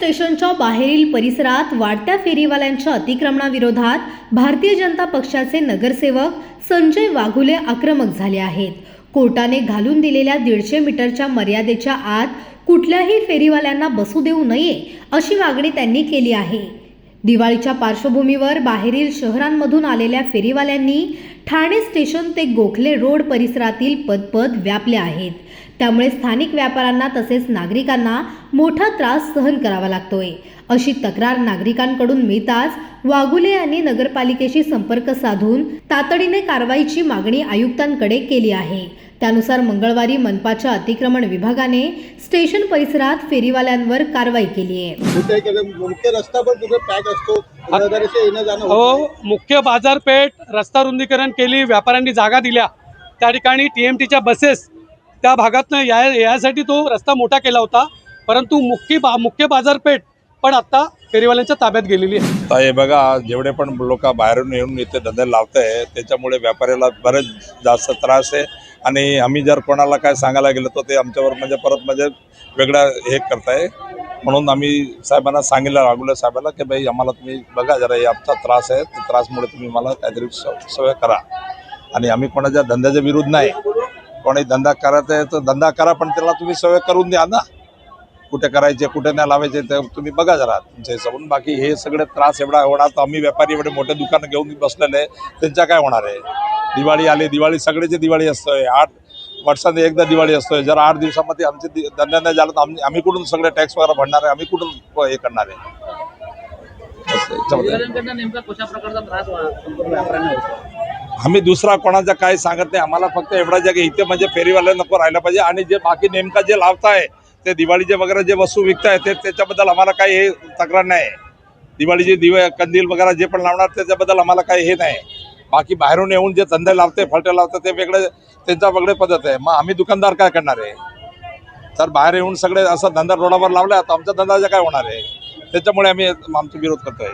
स्टेशनच्या बाहेरील परिसरात वाढत्या फेरीवाल्यांच्या अतिक्रमणाविरोधात भारतीय जनता पक्षाचे नगरसेवक संजय वाघुले आक्रमक झाले आहेत. कोर्टाने घालून दिलेल्या दीडशे मीटरच्या मर्यादेच्या आत कुठल्याही फेरीवाल्यांना बसू देऊ नये अशी मागणी त्यांनी केली आहे. दिवाळीच्या पार्श्वभूमीवर बाहेरील शहरांमधून आलेल्या फेरीवाल्यांनी ठाणे स्टेशन ते गोखले रोड परिसरातील पदपद व्यापले आहेत. त्यामुळे स्थानिक व्यापाऱ्यांना तसेच नागरिकांना मोठा त्रास सहन करावा लागतोय. अशी तक्रार नागरिकांकडून मिळताच वाघुले यांनी नगरपालिकेशी संपर्क साधून तातडीने कारवाईची मागणी आयुक्तांकडे केली आहे. त्यानुसार मंगळवारी मनपाच्या अतिक्रमण विभागाने स्टेशन परिसरात फेरीवाल्यांवर कारवाई केली आहे. मुख्य रस्ता पण तिथे पॅक असतो. हो. मुख्य बाजारपेठ रस्ता रुंदीकरण केली व्यापाऱ्यांनी जागा दिल्या. त्या ठिकाणी टी एम टीच्या बसेस त्या भागातनं या यासाठी तो रस्ता मोठा केला होता. परंतु मुख्य बा मुख्य बाजारपेठ पण आत्ता फेरीवाल्यांच्या ताब्यात गेलेली आहे. हे बघा जेवढे पण लोक बाहेरून येऊन इथे धंदे लावत आहे त्याच्यामुळे व्यापाऱ्याला बरेच जास्त त्रास आहे. आणि आम्ही जर कोणाला काय सांगायला गेलो तर ते आमच्यावर म्हणजे परत म्हणजे वेगळं हे करताय. म्हणून आम्ही साहेबांना सांगितलं रागुल्या साहेबांना की भाई आम्हाला तुम्ही बघा जरा हे आमचा त्रास आहे. त्या त्रासमुळे तुम्ही मला काहीतरी सवय करा. आणि आम्ही कोणाच्या धंद्याच्या विरुद्ध नाही. कोणी धंदा करायचा आहे तर धंदा करा पण त्याला तुम्ही सवय करून द्या ना. कुठे करायचे कुठे नाही लावायचे ते तुम्ही बघा जरा तुमच्या हिशोबून. बाकी हे सगळे त्रास एवढा होणार तर आम्ही व्यापारी एवढे मोठे दुकानं घेऊन बसलेले त्यांच्या काय होणार आहे? दिवाळी आली दिवाळी सगळ्याची दिवाळी असतोय. आठ वर्षात एकदा दिवाळी असतोय. जर आठ दिवसामध्ये आमचे धंदा नाही झाला तर आम्ही आम्ही कुठून सगळे टॅक्स वगैरे भरणार आहे? आम्ही कुठून हे करणार आहे? आम्ही दुसरा कोणाचा काही सांगत नाही. आम्हाला फक्त एवढा जग इथे म्हणजे फेरीवाले नको राहायला पाहिजे. आणि जे बाकी नेमका जे लावताय ते दिवाळीचे वगैरे जे वस्तू विकताय ते त्याच्याबद्दल आम्हाला काही हे तक्रार नाही. दिवाळीचे दिवे कंदील वगैरे जे पण लावणार त्याच्याबद्दल आम्हाला काही हे नाही. बाकी बाहेरून येऊन जे धंदे लावते फलटे लावते ते वेगळे त्यांचा वेगळे पद्धत आहे. मग आम्ही दुकानदार काय करणार आहे? तर बाहेर येऊन सगळे असं धंदा रोडावर लावला तर आमचा धंदा काय होणार आहे? त्याच्यामुळे आम्ही आमचा विरोध करतोय.